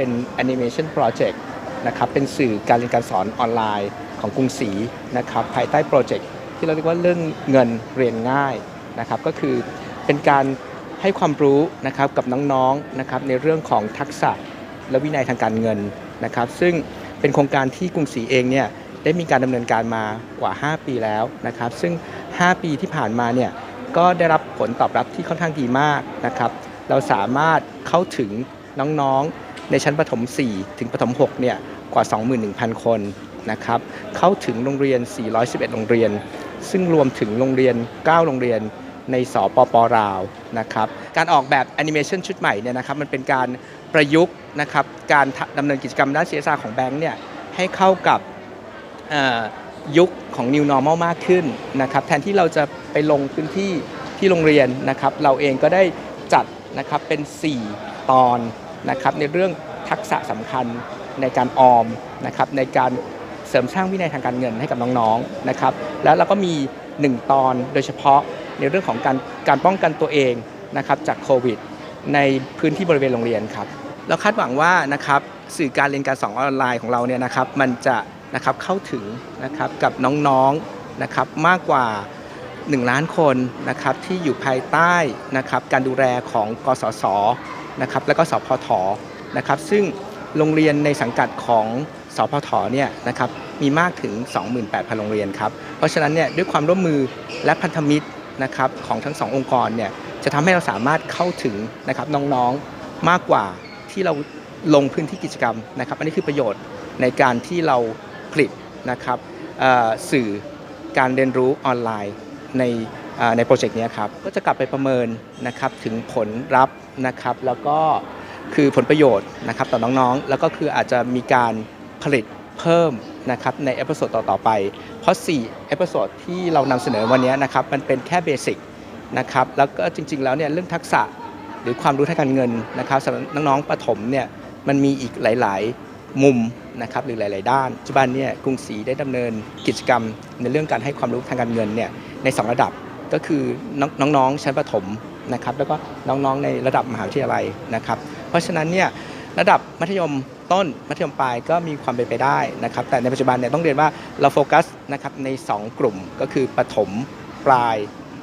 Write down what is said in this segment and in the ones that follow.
เป็น Animation Project นะครับเป็นสื่อการเรียนการสอนออนไลน์ของกรุงศรีนะครับภายใต้โปรเจกต์ที่เราเรียกว่าเรื่องเงินเรียนง่ายนะครับก็คือเป็นการให้ความรู้นะครับกับน้องๆนะครับในเรื่องของทักษะและวินัยทางการเงินนะครับ ซึ่งเป็นโครงการที่กรุงศรีเองเนี่ยได้มีการดำเนินการมากว่า 5 ปีแล้วนะครับ ซึ่ง 5 ปีที่ผ่านมาเนี่ยก็ได้รับผลตอบรับที่ค่อนข้างดีมากนะครับ เราสามารถเข้าถึงน้องๆ ในชั้นประถม 4 ถึงประถม6เนี่ยกว่า 21,000 คนนะครับเข้าถึงโรงเรียน 411 โรงเรียน ซึ่งรวมถึงโรงเรียน 9 โรงเรียนในสปปลาวนะครับการออกแบบแอนิเมชันชุดใหม่เนี่ยนะครับมันเป็นการประยุกต์นะครับการดำเนินกิจกรรมด้าน CSR ของแบงค์เนี่ยให้เข้ากับยุคของ New Normal มากขึ้นนะครับแทนที่เราจะไปลงพื้นที่ที่โรงเรียนนะครับเราเองก็ได้จัดนะครับเป็น 4 ตอน นะครับในเรื่องทักษะสำคัญในการออมนะครับในการเสริมสร้างวินัยทางการเงินให้กับน้องๆนะครับแล้วเราก็มี 1 ตอนโดยเฉพาะในเรื่องของการการป้องกันตัวเองนะครับจากโควิด ในพื้นที่บริเวณโรงเรียนครับเราคาดหวังว่านะครับสื่อการเรียนการสอนออนไลน์ของเราเนี่ยนะครับมันจะนะครับเข้าถึงนะครับกับน้องๆนะครับมากกว่า 1 ล้านคนนะครับที่อยู่ภายใต้นะครับการดูแลของกสศ นะครับและก็สพทนะครับซึ่งโรงเรียนในสังกัดของสพทเนี่ยนะครับมีมากถึง 28,000 โรงเรียนครับเพราะฉะนั้นเนี่ยด้วยความร่วมมือและพันธมิตรนะครับของทั้งสององค์กรเนี่ยจะทำให้เราสามารถเข้าถึงนะครับน้องๆมากกว่าที่เราลงพื้นที่กิจกรรมนะครับ อันนี้คือประโยชน์ในการที่เราผลิตนะครับสื่อการเรียนรู้ออนไลน์ในในโปรเจกต์นี้ครับก็จะกลับไปประเมินนะครับถึงผลลัพธ์ นะครับ แล้วก็คือผลประโยชน์นะครับต่อน้องๆ แล้วก็คืออาจจะมีการผลิตเพิ่มนะครับในเอพิโซดต่อๆไป เพราะ4เอพิโซดที่เรานำเสนอวันนี้นะครับมันเป็นแค่เบสิกนะครับแล้วก็จริง ๆ แล้วเนี่ยเรื่องทักษะหรือความรู้ทางการเงินนะครับสำหรับน้องๆประถมเนี่ยมันมีอีกหลาย ๆ มุมนะครับหรือหลาย ๆ ด้านปัจจุบันเนี่ยกรุงศรีได้ดำเนินกิจกรรม ในเรื่องการให้ความรู้ทางการเงินเนี่ยใน 2 ระดับก็คือน้องๆชั้นประถม นะครับแล้วก็น้องๆในระดับมหาวิทยาลัยนะครับ เพราะฉะนั้นเนี่ยระดับมัธยมต้นมัธยมปลายก็มีความเป็นไปได้นะครับ แต่ในปัจจุบันเนี่ยต้องเรียนว่าเราโฟกัสนะครับใน 2 กลุ่มก็คือประถมปลาย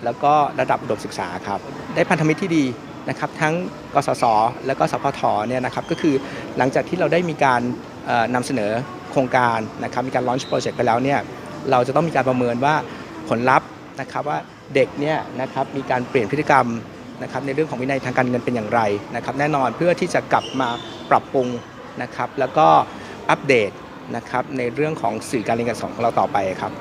แล้วก็ระดับอุดมศึกษาครับได้พันธมิตรที่ดีนะครับทั้งกสศและก็สพทเนี่ยนะครับก็คือหลังจากที่เราได้มีการเอ่อนำเสนอโครงการนะครับมีการ launch project ไปแล้วเนี่ยเราจะต้องมีการประเมินว่าผลลัพธ์นะครับว่าเด็กเนี่ยนะครับมีการเปลี่ยนพฤติกรรม นะครับในเรื่องของวินัยทางการเงินเป็นอย่างไรนะครับแน่นอนเพื่อที่จะกลับมาปรับปรุงนะครับแล้วก็อัปเดตนะครับในเรื่องของสื่อการเรียนการสอนของเราต่อไปครับ